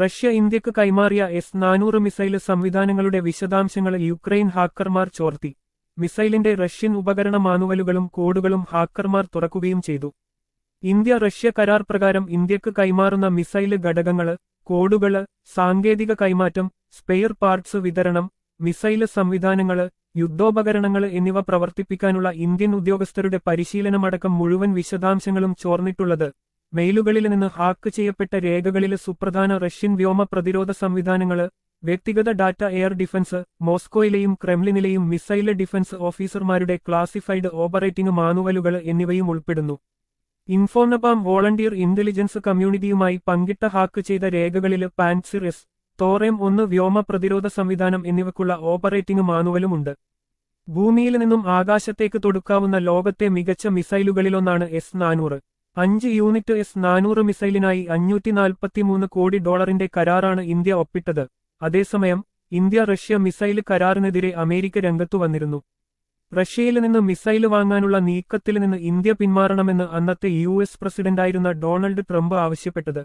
Russia ഇന്ത്യയ്ക്ക് കൈമാറിയ S നാനൂറ് മിസൈൽ സംവിധാനങ്ങളുടെ വിശദാംശങ്ങൾ യുക്രൈൻ ഹാക്കർമാർ ചോർത്തി. മിസൈലിന്റെ റഷ്യൻ ഉപകരണ മാനുവലുകളും കോഡുകളും ഹാക്കർമാർ തുറക്കുകയും ചെയ്തു. ഇന്ത്യ റഷ്യ കരാർ പ്രകാരം ഇന്ത്യയ്ക്ക് കൈമാറുന്ന മിസൈൽ ഘടകങ്ങൾ കോഡുകൾ സാങ്കേതിക കൈമാറ്റം സ്പെയർ പാർട്സ് വിതരണം മിസൈൽ സംവിധാനങ്ങൾ യുദ്ധോപകരണങ്ങൾ എന്നിവ പ്രവർത്തിപ്പിക്കാനുള്ള ഇന്ത്യൻ ഉദ്യോഗസ്ഥരുടെ പരിശീലനമടക്കം മുഴുവൻ വിശദാംശങ്ങളും ചോർന്നിട്ടുള്ളത് മെയിലുകളിൽ നിന്ന് ഹാക്ക് ചെയ്യപ്പെട്ട രേഖകളിൽ സുപ്രധാന റഷ്യൻ വ്യോമ പ്രതിരോധ സംവിധാനങ്ങൾ വ്യക്തിഗത ഡാറ്റ എയർ ഡിഫൻസ് മോസ്കോയിലെയും ക്രെംലിനിലെയും മിസൈൽ ഡിഫൻസ് ഓഫീസർമാരുടെ ക്ലാസിഫൈഡ് ഓപ്പറേറ്റിംഗ് മാനുവലുകൾ എന്നിവയും ഉൾപ്പെടുന്നു. ഇൻഫോനബാം വോളണ്ടിയർ ഇന്റലിജൻസ് കമ്മ്യൂണിറ്റിയുമായി പങ്കിട്ട ഹാക്ക് ചെയ്ത രേഖകളിൽ പാൻസിറസ് തോറേം ഒന്ന് വ്യോമ പ്രതിരോധ സംവിധാനം എന്നിവയ്ക്കുള്ള ഓപ്പറേറ്റിംഗ് മാനുവലുമുണ്ട്. ഭൂമിയിൽ നിന്നും ആകാശത്തേക്ക് തൊടുക്കാവുന്ന ലോകത്തെ മികച്ച മിസൈലുകളിലൊന്നാണ് എസ് നാനൂറ്. അഞ്ച് യൂണിറ്റ് എസ് നാനൂറ് മിസൈലിനായി അഞ്ഞൂറ്റി നാൽപ്പത്തിമൂന്ന് കോടി ഡോളറിന്റെ കരാറാണ് ഇന്ത്യ ഒപ്പിട്ടത്. അതേസമയം ഇന്ത്യ റഷ്യ മിസൈൽ കരാറിനെതിരെ അമേരിക്ക രംഗത്തു വന്നിരുന്നു. റഷ്യയിൽ നിന്ന് മിസൈൽ വാങ്ങാനുള്ള നീക്കത്തിൽ നിന്ന് ഇന്ത്യ പിന്മാറണമെന്ന് അന്നത്തെ യു എസ് പ്രസിഡന്റായിരുന്ന ഡൊണാൾഡ് ട്രംപ് ആവശ്യപ്പെട്ടത്.